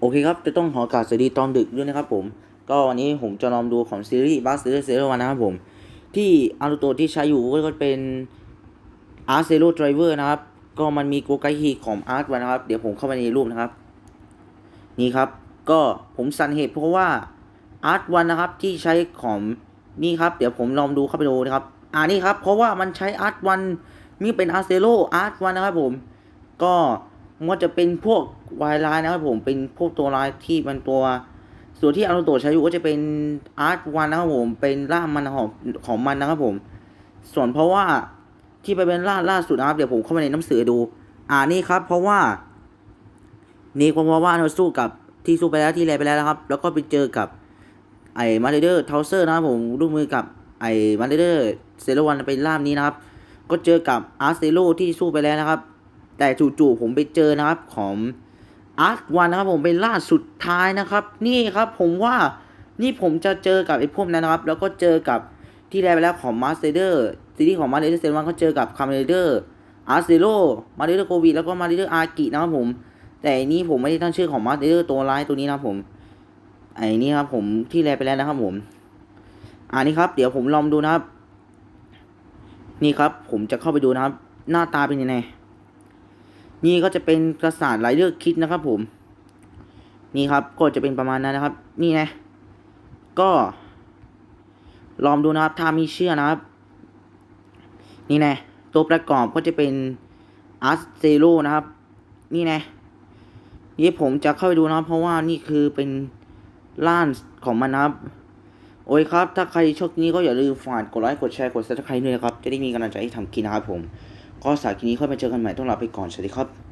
โอเคครับ จะต้องขอกราบสวัสดีตอนดึกด้วยนะครับผม ก็วันนี้ผมจะลองดูของซีรีส์บัสเซอร์เซอร์วันนะครับผม ที่อารุโตที่ใช้อยู่ก็เป็นอาร์เซโ o ไดรเวอร์นะครับ ก็มันมีโกไกฮีของอาร์ตวันนะครับ เดี๋ยวผมเข้าไปในรูปนะครับ นี่ครับ ก็ผมสันเหตุเพราะว่าอาร์ตวันนะครับที่ใช้ของนี่ครับ เดี๋ยวผมลองดูเข้าไปดูนะครับ อ่านี่ครับ เพราะว่ามันใช้อาร์ตวันนี่เป็นอาร์เซโ o อาร์ตวันนะครับผม ก็ มันจะเป็นพวกวายไลน์นะครับผมเป็นพวกตัวลายที่มันตัว ส่วนที่อารุโตใช้อยู่ก็จะเป็นอาร์ตวันนะครับผมเป็นล่ามมันของของมันนะครับผม ส่วนเพราะว่าที่ไปเป็นล่าล่าสุดนะครับเดี๋ยวผมเข้าไปในหนังสือดู อ่านี่ครับ เพราะว่า นี่เพราะว่าเราสู้กับที่สู้ไปแล้วที่แลไปแล้วนะครับ แล้วก็ไปเจอกับไอ้มาริเดอร์เทาเซอร์นะครับผมร่วมมือกับไอ้มาริเดอร์เซโรวันเป็นล่ามนี้นะครับ ก็เจอกับอาร์เซโลที่สู้ไปแล้วนะครับ แต่จู่ๆผมไปเจอนะครับของอาร์ตวันนะครับผมเป็นล่าสุดท้ายนะครับ นี่ครับผมว่านี่ผมจะเจอกับไอ้พวกนั้นนะครับ แล้วก็เจอกับที่ได้วไปแล้วของมาสเตอร์ซีรีส์ของมาสเตอร์เซนวันเขาเจอกับคาเมเดอร์อาร์เซโลมาเดอร์โควิดแล้วก็มาเดอร์อากินะครับผม แต่อันนี้ผมไม่ได้ตั้งชื่อของมาสเตอร์ตัวร้ายตัวนี้นะครับผมไอ้นี่ครับผมที่แล้วไปแล้วนะครับผมอ่านี่ครับเดี๋ยวผมลองดูนะครับ นี่ครับผมจะเข้าไปดูนะครับ หน้าตาเป็นยังไง นี่ก็จะเป็นกระสานไรเดอร์คิดนะครับผม นี่ครับก็จะเป็นประมาณนั้นนะครับ นี่นะ ก็ลองดูนะครับถ้ามีเชื่อนะครับ นี่นะตัวประกอบก็จะเป็นอาร์เซโ o นะครับ นี่นะนี่ผมจะเข้าไปดูนะครับ เพราะว่านี่คือเป็นล้านของมันนะครับ โอ้ยครับ ถ้าใครชอบคลิปนี้ก็อย่าลืมฝากกดไลค์กดแชร์กดซับสไครต์ด้วยนะครับ จะได้มีกำลังใจให้ทำคลิปนะครับผม ก็สากินี้ค่อยมาเจอกันใหม่ต้องลาไปก่อนสวัสดีครับ